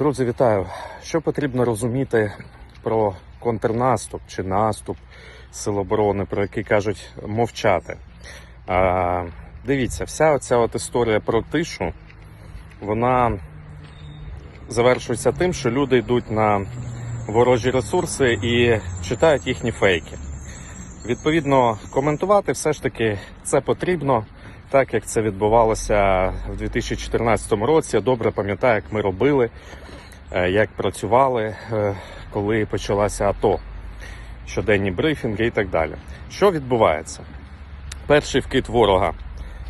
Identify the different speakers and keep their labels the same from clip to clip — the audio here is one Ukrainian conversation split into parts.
Speaker 1: Друзі, вітаю! Що потрібно розуміти про контрнаступ чи наступ Сил оборони, про який кажуть мовчати? А, дивіться, вся оця от історія про тишу, вона завершується тим, що люди йдуть на ворожі ресурси і читають їхні фейки. Відповідно, коментувати все ж таки це потрібно, так як це відбувалося в 2014 році. Я добре пам'ятаю, як ми робили, як працювали, е, коли почалася АТО, щоденні брифінги і так далі. Що відбувається? Перший вкид ворога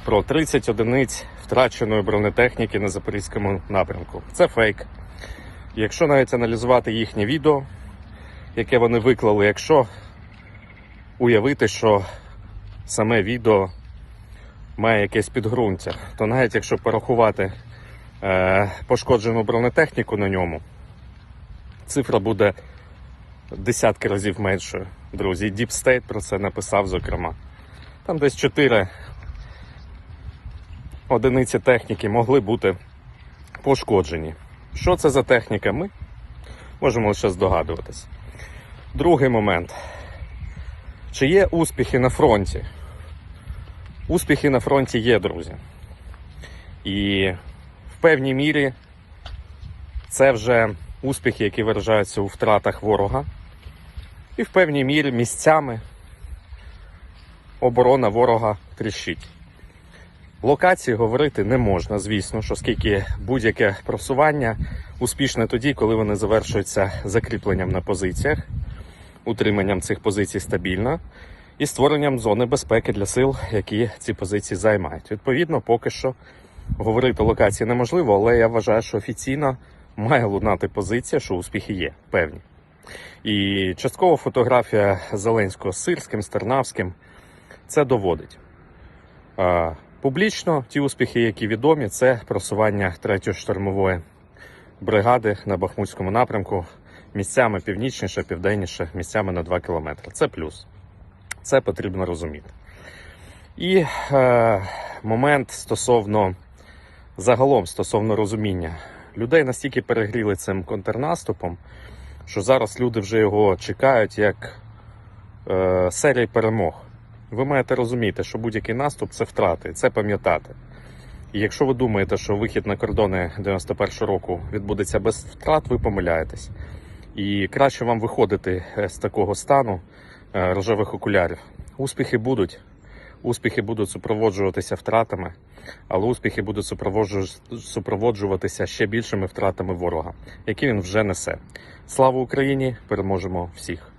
Speaker 1: про 30 одиниць втраченої бронетехніки на запорізькому напрямку. Це фейк. Якщо навіть аналізувати їхнє відео, яке вони виклали, якщо уявити, що саме відео має якесь підґрунтя, то навіть якщо порахувати е, пошкоджену бронетехніку на ньому, цифра буде десятки разів меншою. Друзі, Deep State про це написав, зокрема. Там десь 4 одиниці техніки могли бути пошкоджені. Що це за техніка? Ми можемо лише здогадуватись. Другий момент. Чи є успіхи на фронті? Успіхи на фронті є, друзі. І певній мірі це вже успіхи, які виражаються у втратах ворога. І в певній мірі місцями оборона ворога тріщить. Локації говорити не можна, звісно, що оскільки будь-яке просування успішне тоді, коли вони завершуються закріпленням на позиціях, утриманням цих позицій стабільно і створенням зони безпеки для сил, які ці позиції займають. Відповідно, поки що говорити локації неможливо, але я вважаю, що офіційно має лунати позиція, що успіхи є певні. І частково фотографія Зеленського з Сирським, з Тернавським це доводить. Публічно ті успіхи, які відомі, це просування 3-ї штурмової бригади на Бахмутському напрямку місцями північніше, південніше, місцями на 2 кілометри. Це плюс. Це потрібно розуміти. І е, момент стосовно загалом стосовно розуміння. Людей настільки перегріли цим контрнаступом, що зараз люди вже його чекають як е, серії перемог. Ви маєте розуміти, що будь-який наступ це втрати, це пам'ятати. І якщо ви думаєте, що вихід на кордони 91 року відбудеться без втрат, ви помиляєтесь. І краще вам виходити е, з такого стану е, рожевих окулярів. Успіхи будуть. Успіхи будуть супроводжуватися втратами, але успіхи будуть супроводжу- супроводжуватися ще більшими втратами ворога, які він вже несе. Слава Україні! Переможемо всіх!